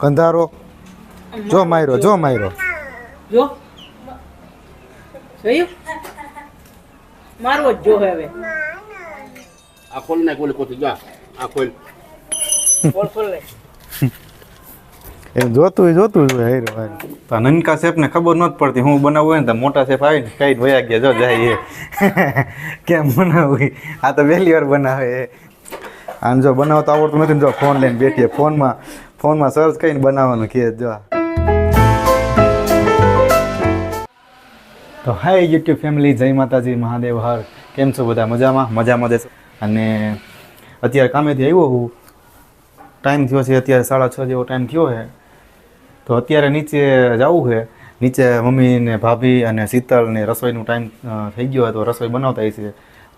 કંધારો. જો માયરો જો. માયરો. જો. જોયું? મારવો જ જો હવે. આ ખોલ નાખ ઓલી કોથી જા આ ખોલ. ખોલ ખોલ લે. એમ જોતું હોય જોતું જ હોય હાયરો હાયરો તો આ નનકા શેફને ખબર નહોતી પડતી હું બનાવું હોય ને તો મોટા શેફ આવીને કઈ વયા ગયા જો જાય એ. કેમ બનાવું? આ તો પહેલી વાર બનાવે આને જો બનાવતા આવડતું નથી જો ફોન લઈને બેઠીએ ફોનમાં ફોનમાં સર્ચ કરીને બનાવવાનું કે જો તો હાય યુટ્યુબ ફેમિલી, જય માતાજી, મહાદેવ, હર. કેમ છો બધા? મજામાં? મજામાં જ અને અત્યારે કામેથી આવ્યો હું. ટાઈમ થયો છે અત્યારે સાડા છ જેવો ટાઈમ થયો છે. તો અત્યારે નીચે જવું છે. નીચે મમ્મી ને ભાભી અને શીતલ ને રસોઈનું ટાઈમ થઈ ગયો હોય તો રસોઈ બનાવતા હોય છે.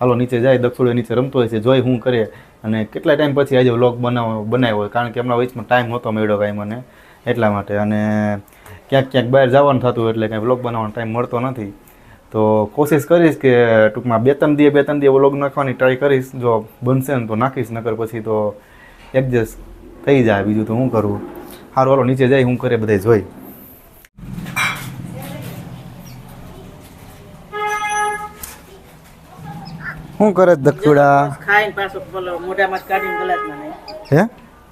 હાલો, નીચે જાય દક્ષુડે નીચે રમતો હોય છે. જોઈ હું કરે. અને કેટલા ટાઈમ પછી આજે વ્લોગ બનાવ, બનાવ્યો કારણ કે હમણાં વચમાં ટાઈમ નહોતો મળ્યો કાંઈ મને, એટલા માટે. અને ક્યાંક ક્યાંક બહાર જવાનું થતું એટલે કાંઈ વ્લોગ બનાવવાનો ટાઈમ મળતો નથી. તો કોશિશ કરીશ કે ટૂંકમાં બે ત્રણ દિવસ, બે ત્રણ દિવસ વ્લોગ નાખવાની ટ્રાય કરીશ. જો બનશે ને તો નાખીશ, નકર પછી તો એડજસ્ટ થઈ જાય. બીજું તો હું કરું? સારું હાલો, નીચે જાય હું કરે બધે જોઈ. શું કરે છે ખાઈને પાછો પેલો મોઢામાં કાઢીને ગ્લાસમાં નાખ્યું. હે?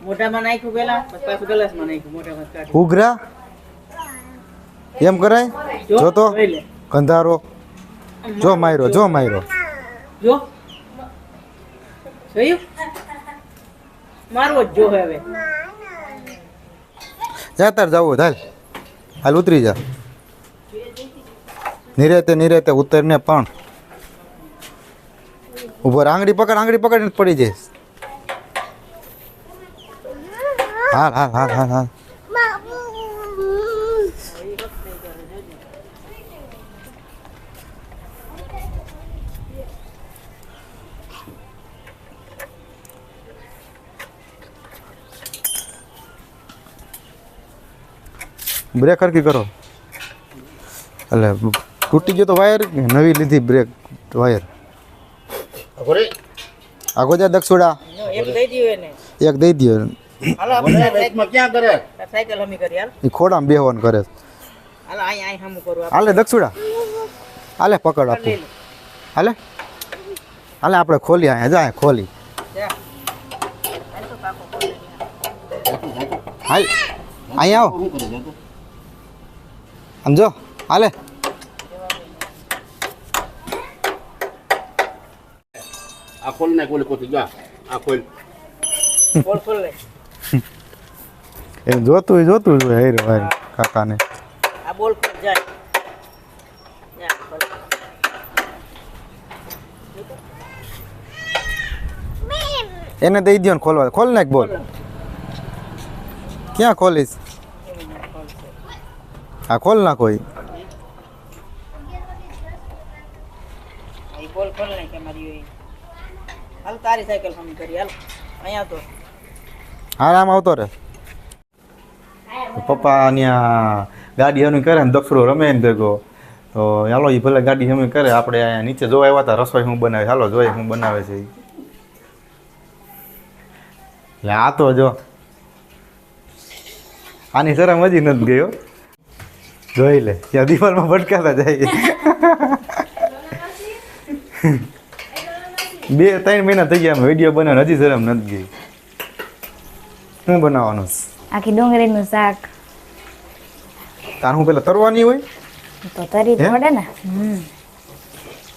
મોઢામાં નાખ્યું પેલા પછી ગ્લાસમાં નાખ્યું મોઢામાં જ કાઢીને. ઉઘરા? એમ કરાય? જો તો. કંધારો જો માયરો જો માયરો. જો. જોયું? મારવો જ જો હવે. જા તાર જવું હાલ. હાલ ઉતરી જા. નિરેતે નિરેતે ઉતરને પણ. રહે. આંગળી પકડ આંગળી પકડ પડી જઈશ. હાલ હાલ હાલ હાલ હાલ. બ્રેક હરકી કરો. એટલે તૂટી ગયો તો વાયર નવી લીધી બ્રેક વાયર અગોજા દક્ષુડા. એક દઈ દઉં એને. એક દઈ દો હાલો આપણે વચમાં ક્યાં કરે? સાયકલ હમી કરી હાલ. એ ખોડામાં બેહવાન કરે. છે. આય આય હમ કરું હાલે દક્ષુડા. હાલે પકડ આપો હાલે? હાલે આપણે ખોલી અહીંયા. જા અહીંયા ખોલી. હાલ. હાલ. અહીંયા આવો. શું કરે જાતો આમ જો. હાલે. આ ખોલ નાખ ઓલી કોથી જા આ ખોલ ખોલ લે એમ જોતું હોય જોતું હોય હાયરો ભાઈ કાકાને આ બોલ ખોલ જાય એને દઈ દો ને ખોલવા ખોલ નાખ બોલ ક્યાં ખોલીશ હા ખોલ નાખો કોઈ એ બોલ ખોલ ને કે મારી એ. તારી સાયકલ હમી કરી. હાલ, અહીંયા તો. આરામ આવતો રે. પપ્પા અહીંયા ગાડી હમી કરે ને દફરો રમે ને ભેગો. તો હાલો એ ભલે ગાડી હમી કરે, આપણે અહીંયા નીચે જોવા આવ્યા હતા, રસોઈ હું બનાવે. હાલો જોઈએ હું બનાવે છે એટલે આ તો જો. આની શરમ હજી નથી ગયો જોઈ લે, ત્યાં દિવાલમાં ભટકાતા જાય. બે ત્રણ મહિના થઈ ગયા વીડિયો બનાવ હજી શરમ નથી ગઈ. શું બનાવવાનું? છે? આખી ડુંગળીનું શાક. તાર હું પેલા તરવાની હોય? તો તરી પડે ને? હમ.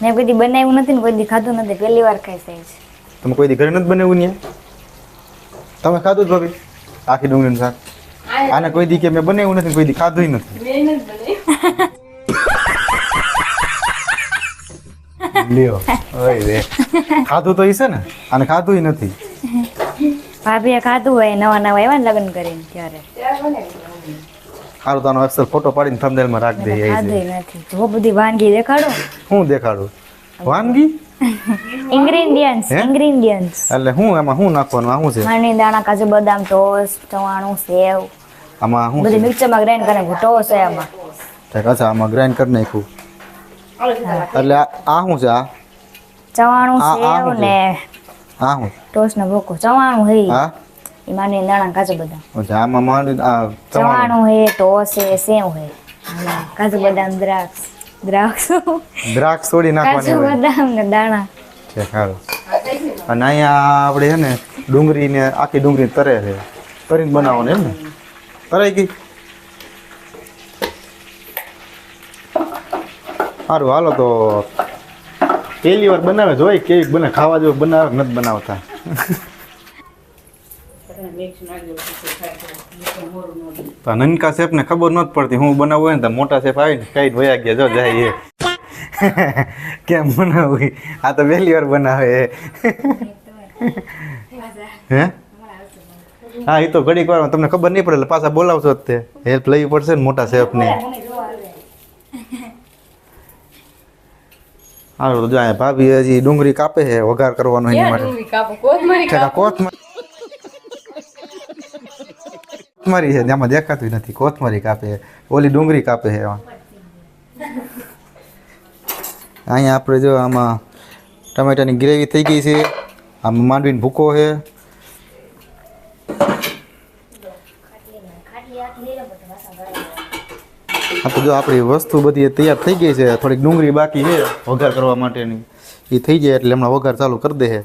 મેં કોઈ દી બનાવ્યું નથી ને કોઈ દી ખાધું નથી પહેલી વાર ખાઈ સાહેબ તમે કોઈ દી ઘરે નથી બનાવ્યું ને તમે ખાધું જ ભાભી આખી ડુંગળીનું શાક. આને કોઈ દી કે મેં બનાવ્યું નથી કોઈ દી ખાધું નથી. લ્યો. ઓય રે. ખાધું તો છે ને? અને ખાધું નથી. ભાભીએ ખાધું હોય નવા નવા આવ્યા ને લગ્ન કરીને ત્યારે. સારું તો અક્ષર ફોટો પાડીને થંબનેલમાં રાખ દઈએ ખાધું નથી. જો બધી વાનગી દેખાડો હું દેખાડું? વાનગી? ઇન્ગ્રેડિયન્ટ્સ ઇન્ગ્રેડિયન્ટ્સ એટલે હું એમાં શું નાખવાનું? આ શું છે? માની દાણા કાજુ બદામ ટોસ્ટ ચવાણું સેવ. આમાં હું બધી છે? મિક્સરમાં ગ્રાઇન્ડ કરીને ટોસ છે આમાં. ઠીક, અચ્છા આમાં ગ્રાઇન્ડ કરી નાખ્યું. એટલે આ શું છે આ ચવાણું સેવ? ને આ શું ટોસ નો ભોકો. ચવાણું હે. હા? એ માની દાણા કાજુ બદામ. અચ્છા આમાં આ ચવાણું. હે ટોસ હે સેવ હે. કાજુ બદામ દ્રાક્ષ. દ્રાક્ષ. દ્રાક્ષ થોડી નાખવાની કાજુ બદામ ને દાણા. છે સારું. અને અહીંયા આપણે છે ને ડુંગળીને આખી ડુંગળી તરે છે. તરીને બનાવવાનું એમ ને? તરાઈ ગઈ સારું. હાલો તો પહેલી વાર બનાવે, જોઈ કેવી બને. ખાવા જેવું બનાવે નથી બનાવતા? તો નનકા શેફને ખબર નથી પડતી હું બનાવું હોય ને તો મોટા શેફ આવીને કઈ વયા ગયા, જો જાય એ. કેમ બનાવું આ તો પહેલી વાર બનાવે હે? હા એ તો ઘડીક વાર, તમને ખબર નહીં પડે પાછા બોલાવશો જ તે. હેલ્પ લેવી પડશે ને મોટા શેફની. તો જો આ ભાભી હજી ડુંગળી કાપે છે વઘાર કરવાનો એની માટે. કોથમરી છે આમાં દેખાતું નથી. કોથમરી કાપે ઓલી ડુંગળી કાપે છે અહીંયા આપણે જો આમાં ટમેટાની ગ્રેવી થઈ ગઈ છે આમાં માંડવીનો ભૂકો છે. આ તો જો આપણી વસ્તુ બધી તૈયાર થઈ ગઈ છે થોડીક ડુંગળી બાકી છે વઘાર કરવા માટેની. એ થઈ જાય એટલે હમણાં વઘાર ચાલુ કરી દે છે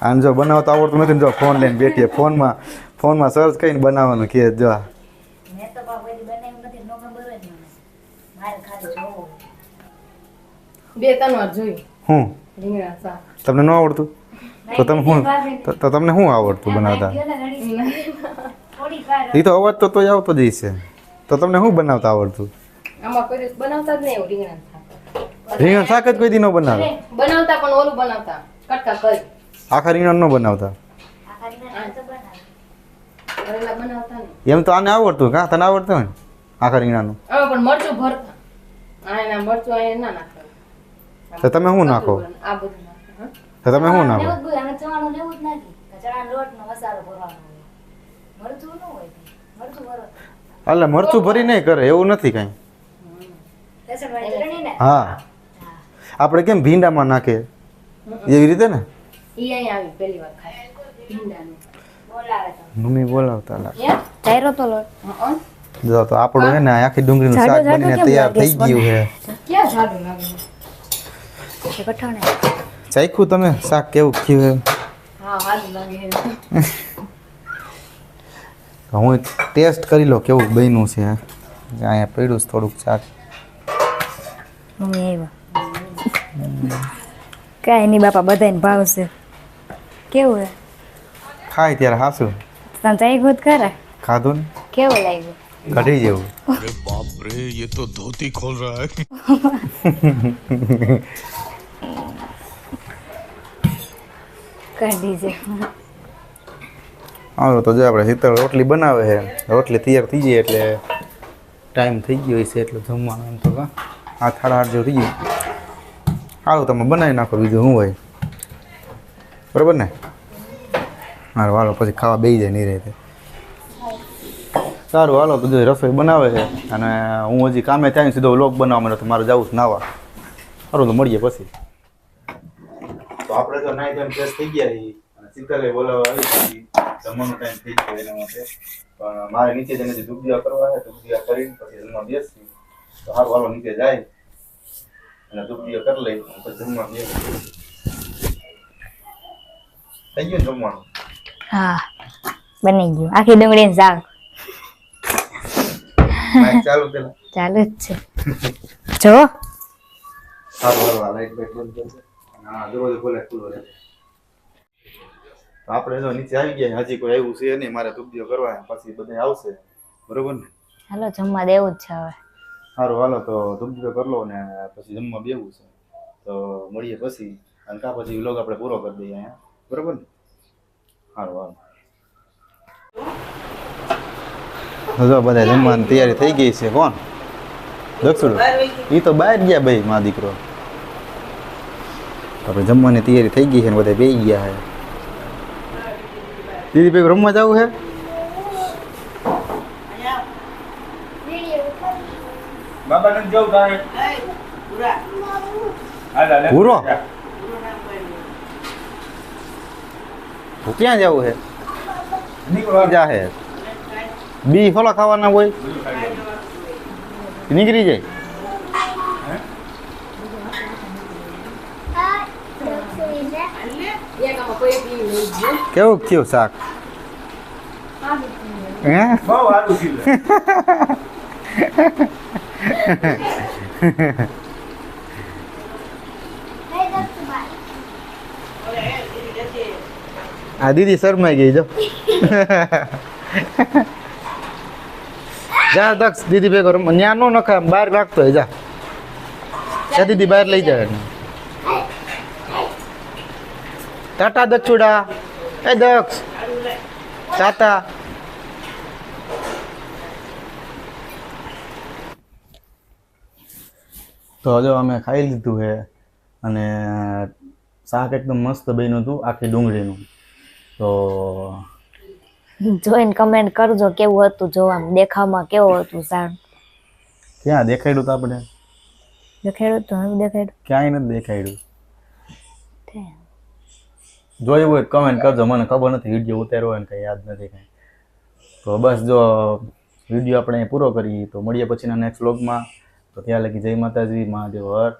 આને જો બનાવતા આવડતું નથી જો ફોન લઈને બેઠીએ ફોનમાં ફોનમાં સર્ચ કરીને બનાવવાનું કે જો બે ત્રણ વાર જોયું હું? તમને ન આવડતું? તો તમે શું તો તો તમને શું આવડતું બનાવતા? એ તો અવાજ તો તોય આવતો જ છે. તો તમને શું બનાવતા આવડતું? રીંગણા શાક. જ કોઈ દી ન બનાવે? બનાવતા પણ ઓલું બનાવતા કટકા કરી. આખા રીંગણ ન બનાવતા એમ તો આને આવડતું કા તને આવડતું હોય? આખા રીંગણાનું? પણ મરચું ભરતા આ એના મરચું અહીંયા ના. નાખવાનું તો તમે શું નાખો? તો તમે શું નાખો? એટલે મરચું ભરી. નહીં કરે એવું નથી કાંઈ. હા. આપણે કેમ ભીંડામાં નાખે એવી રીતે ને? ઈ અહીંયા આવી પહેલી વાર ખાય. ભીંડાનું. બોલાવે તો. મમ્મી બોલાવતા લાગે. તો લોટ જો તો આપણું હે. ને આખી ડુંગળીનું શાક બનીને તૈયાર થઈ ગયું છે ક્યાં સારું લાગે? ચાખ્યું તમે? શાક કેવું? ખીયું હું ટેસ્ટ કરી લો કેવું બન્યું છે. અહીંયા પીડું થોડુંક શાક. કાંઈ નહીં બાપા બધાને ભાવશે કેવું હે? ખાય ત્યારે હાસું. તને ચાખ્યું જ ખરા? ખાધું ને? કેવું લાગ્યું? કઢી જેવું. અરે બાપ રે તો ધોતી ખોલ રહા છે હા તો જો આપણે શીતળ રોટલી બનાવે છે. રોટલી તૈયાર થઈ જાય એટલે ટાઈમ થઈ ગયો છે એટલે જમવાનું એમ તો કા. આ થાળા હાથ જેવું થઈ ગયું. સારું તમે બનાવી નાખો બીજું શું હોય. બરાબર ને? હારું વાલો પછી ખાવા બેસી જાય નહીં રહે સારું, હાલો, તો જો રસોઈ બનાવે છે અને હું હજી કામે ત્યાં સીધો લોક બનાવવા માંડ્યો તો મારે જવું જ નાવા. સારું તો મળીએ પછી. આપણે તો નાઈ ટાઈમ ફ્રેશ થઈ ગયા છીએ. અને શીતલે બોલાવવા આવી હતી જમવાનો ટાઈમ થઈ ગયો એના માટે. પણ મારે નીચે જઈને દુબિયા કરવા છે દુબિયા કરીને પછી જમવા બેસી. તો હાલો નીચે જાય. અને દુબિયા કરી લઈ પછી જમવા બેસી. થઈ ગયું જમવાનું? હા બની ગયું. આખી ડુંગળી શાક. ચાલુ પેલા? ચાલુ જ છે. જો. હાલ હારું લાઈટ બાઈટ બંધ આ દરવાજો ખોલે ખુલ્લો રહે તો આપણે જો નીચે આવી ગયા હજી કોઈ આવ્યું છે નહીં મારે દુબિયો કરવા પછી બધા આવશે. બરોબર ને? હાલો જમવા દેવું જ છે હવે. સારું હાલો તો ધૂમધૂમ કરી લો ને પછી જમવા બેવું છે. તો મળીએ પછી અને કા પછી વ્લોગ આપણે પૂરો કરી દઈએ અહીંયા બરોબર ને? સારું હાલો. હજો બધા જમવાની તૈયારી થઈ ગઈ છે કોણ? દક્ષુડ? એ તો બહાર ગયા ભાઈ મા દીકરો. આપણે જમવાની તૈયારી થઈ ગઈ છે ને બધા બેસી ગયા છે. દીદી ભાઈ રમવા જવું છે? પૂરા ક્યાં જવું છે? જા હે બી ફોલા ખાવાના હોય. નીકળી જાય એક આમાં કોઈ એક ઈ લઈ ગયો. કેવું થયું શાક? હે. આ દીદી શરમાઈ ગઈ જો. જા દક્ષ દીદી ભેગો ન્યા નો નખા બહાર રાખતો હોય જા. દીદી બહાર લઈ જાય એને. ટાટા દચુડા એ દક્ષ. ટાટા. તો હજુ અમે ખાઈ લીધું છે અને શાક એકદમ મસ્ત બન્યું હતું આખી ડુંગળીનું. તો જોઈને કમેન્ટ કરજો કેવું હતું જોવા દેખાવમાં કેવું હતું સાણ ક્યાં દેખાડ્યું તો આપણે? દેખાડ્યું તો હવે દેખાડ્યું. ક્યાંય નથી દેખાડ્યું. જોયું હોય કમેન્ટ કરજો. મને ખબર નથી વીડિયો ઉતાર્યો હોય ને કંઈ યાદ નથી કંઈ. તો બસ જો વીડિયો આપણે પૂરો કરીએ તો મળીએ પછીના નેક્સ્ટ વ્લોગમાં તો ત્યાં લગી જય માતાજી મહાદેવ હર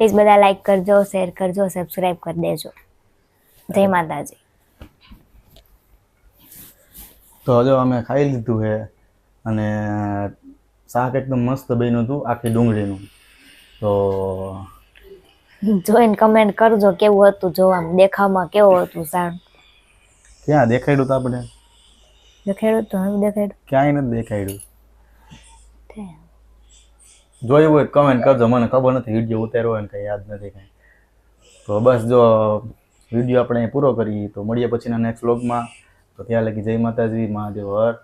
પ્લીઝ બધા લાઈક કરજો શેર કરજો સબસ્ક્રાઇબ કરી દેજો. જય માતાજી. તો હજુ અમે ખાઈ લીધું છે અને શાક એકદમ મસ્ત બન્યું હતું આખી ડુંગળીનું. તો જોઈને કમેન્ટ કરજો કેવું હતું જોવામાં દેખાવમાં કેવું હતું સાણ ક્યાં દેખાડ્યું તો આપણે? દેખાડ્યું તો હવે દેખાડ્યું. ક્યાંય નથી દેખાડ્યું. જોયું હોય કમેન્ટ કરજો મને ખબર નથી વીડિયો ઉતાર્યો હોય ને કંઈ યાદ નથી કાંઈ. તો બસ જો વીડિયો આપણે પૂરો કરીએ તો મળીએ પછીના નેક્સ્ટ વ્લોગમાં તો ત્યાં લગી જય માતાજી મહાદેવ હર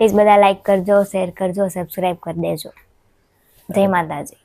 પ્લીઝ બધા લાઈક કરજો શેર કરજો સબસ્ક્રાઈબ કરી દેજો. જય માતાજી.